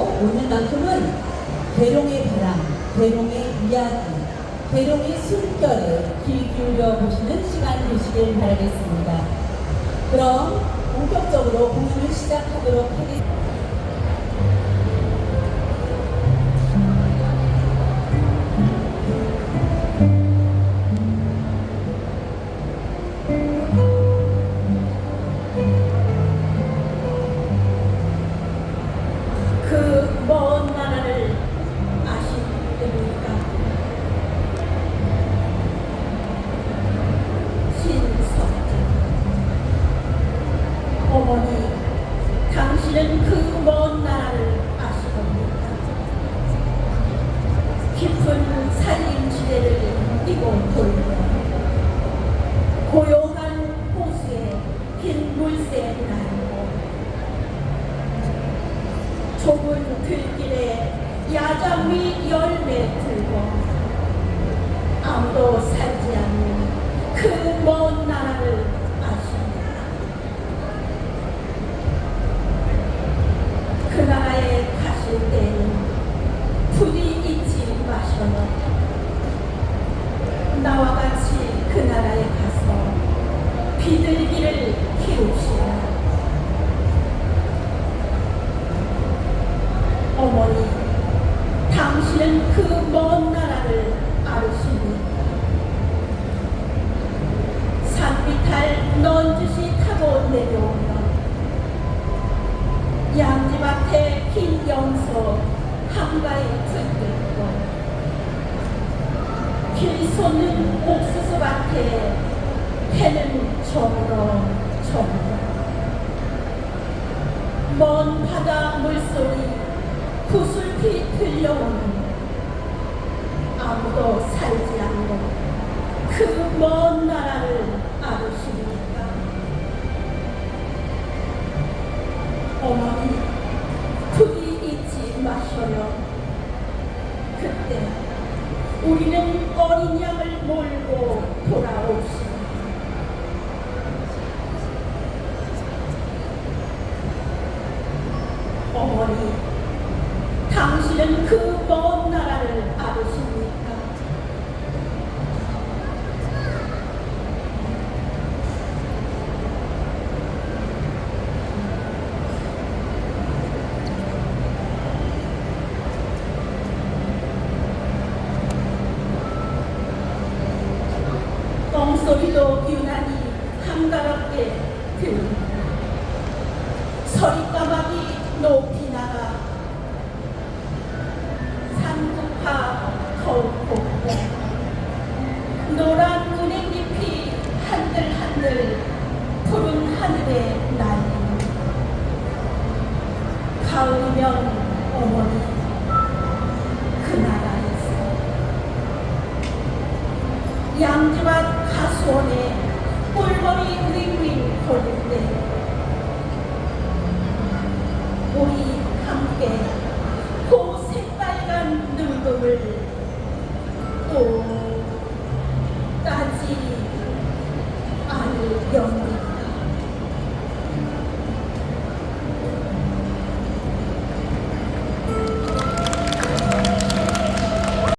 오늘만큼은 대롱의 바람, 대롱의 이야기, 대롱의 숨결에 귀 기울여 보시는 시간 되시길 바라겠습니다. 그럼 본격적으로 공연을 시작하도록 하겠습니다. 당신은 그 먼 나라를 아시겁니까? 깊은 산림 지대를 이고 돌며 고요한 호수에 흰 물새 날고 좁은 들길에 야장미 열매 들고 아무도 살지 않는 그 먼 나라를 아십니까? 그 나라에 가실 때는 부디 잊지 마셔요. 나와 같이 그 나라에 가서 비둘기를 키우시라. 어머니, 당신은 그 먼 나라를 아르십니까? 산비탈 넌지시 타고 내려오면 양지밭에 흰 영소 한가에 붙들고 길 솟는 옥수수밭에 해는 저물어 저물어 먼 바다 물소리 구슬피 들려오는 아무도 살지 않는 그 먼 나라를 아르 마셔요. 그때 우리는 어린 양을 몰고 돌아옵시다. 어머니, 당신은 그 먼 나라를 아르십니까? 엉소리도 유난히 한가롭게 들립니다. 서리까마귀 높이 나가 산국화 거울 고 노란 은행잎이 한들한들 푸른 하늘에 날리는 가을이면 어머니 그 나라에서 양지밭 가수원에 꿀벌이 윙윙 거릴 때 우리 함께 그 새빨간 늙음을 또 따지 않으렵니다.